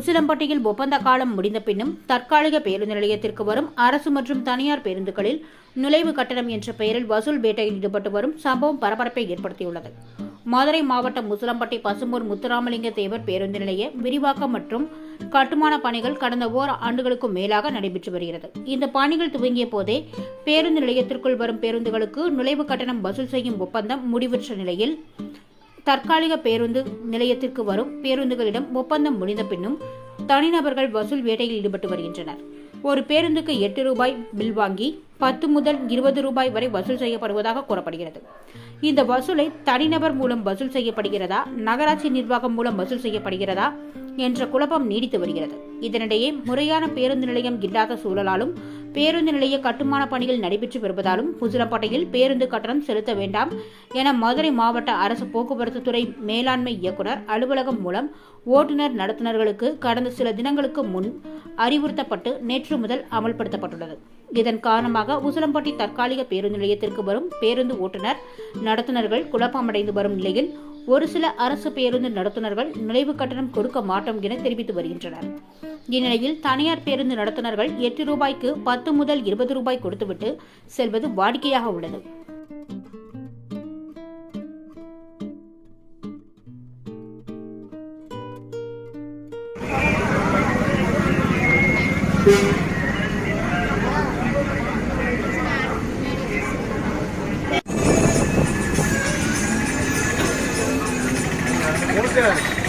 உசிலம்பட்டியில் ஒப்பந்த காலம் முடிந்த பின்னும் தற்காலிக பேருந்து நிலையத்திற்கு வரும் அரசு மற்றும் தனியார் பேருந்துகளில் நுழைவு கட்டணம் என்ற பெயரில் வசூல் வேட்டையில் ஈடுபட்டு வரும் சம்பவம் பரபரப்பை ஏற்படுத்தியுள்ளது. மதுரை மாவட்டம் முசலம்பட்டி பசும்பூர் முத்துராமலிங்க தேவர் பேருந்து நிலைய விரிவாக்கம் மற்றும் கட்டுமான பணிகள் கடந்த ஓர் ஆண்டுகளுக்கும் மேலாக நடைபெற்று வருகிறது. இந்த பணிகள் துவங்கிய போதே பேருந்து நிலையத்திற்குள் வரும் பேருந்துகளுக்கு நுழைவு கட்டணம் வசூல் செய்யும் ஒப்பந்தம் முடிவுற்ற நிலையில் தற்காலிக பேருந்து நிலையத்திற்கு வரும் பேருந்துகளிடம் ஒப்பந்தம் முடிந்த பின்னும் தனிநபர்கள் வசூல் வேட்டையில் ஈடுபட்டு வருகின்றனர். ஒரு பேருந்துக்கு எட்டு ரூபாய் பில் வாங்கி பத்து முதல் இருபது ரூபாய் வரை வசூல் செய்யப்படுவதாக கூறப்படுகிறது. இந்த வசூலை தனிநபர் மூலம் வசூல் செய்யப்படுகிறதா? நகராட்சி நிர்வாகம் மூலம் வசூல் செய்யப்படுகிறதா? என்ற குழப்பம் நீடித்து வருகிறது. இதனிடையே முறையான பேருந்து நிலையம் இல்லாத சூழலாலும் பேருந்து நிலைய கட்டுமான பணிகள் நடைபெற்று வருவதாலும் புசிலப்பட்டையில் பேருந்து கட்டணம் செலுத்த வேண்டாம் என மதுரை மாவட்ட அரசு போக்குவரத்து துறை மேலாண்மை இயக்குனர் அலுவலகம் மூலம் ஓட்டுநர் நடத்துனர்களுக்கு கடந்த சில தினங்களுக்கு முன் அறிவுறுத்தப்பட்டு நேற்று முதல் அமல்படுத்தப்பட்டுள்ளது. இதன் காரணமாக உசிலம்பட்டி தற்காலிக பேருந்து நிலையத்திற்கு வரும் பேருந்து ஓட்டுநர் நடத்துனர்கள் குழப்பமடைந்து வரும் நிலையில் ஒரு சில அரசு பேருந்து நடத்துனர்கள் நுழைவு கட்டணம் கொடுக்க மாட்டோம் என தெரிவித்து வருகின்றனர். இந்நிலையில் தனியார் பேருந்து நடத்துனர்கள் எட்டு ரூபாய்க்கு பத்து முதல் இருபது ரூபாய் கொடுத்துவிட்டு செல்வது வாடிக்கையாக உள்ளது. கொடுக்க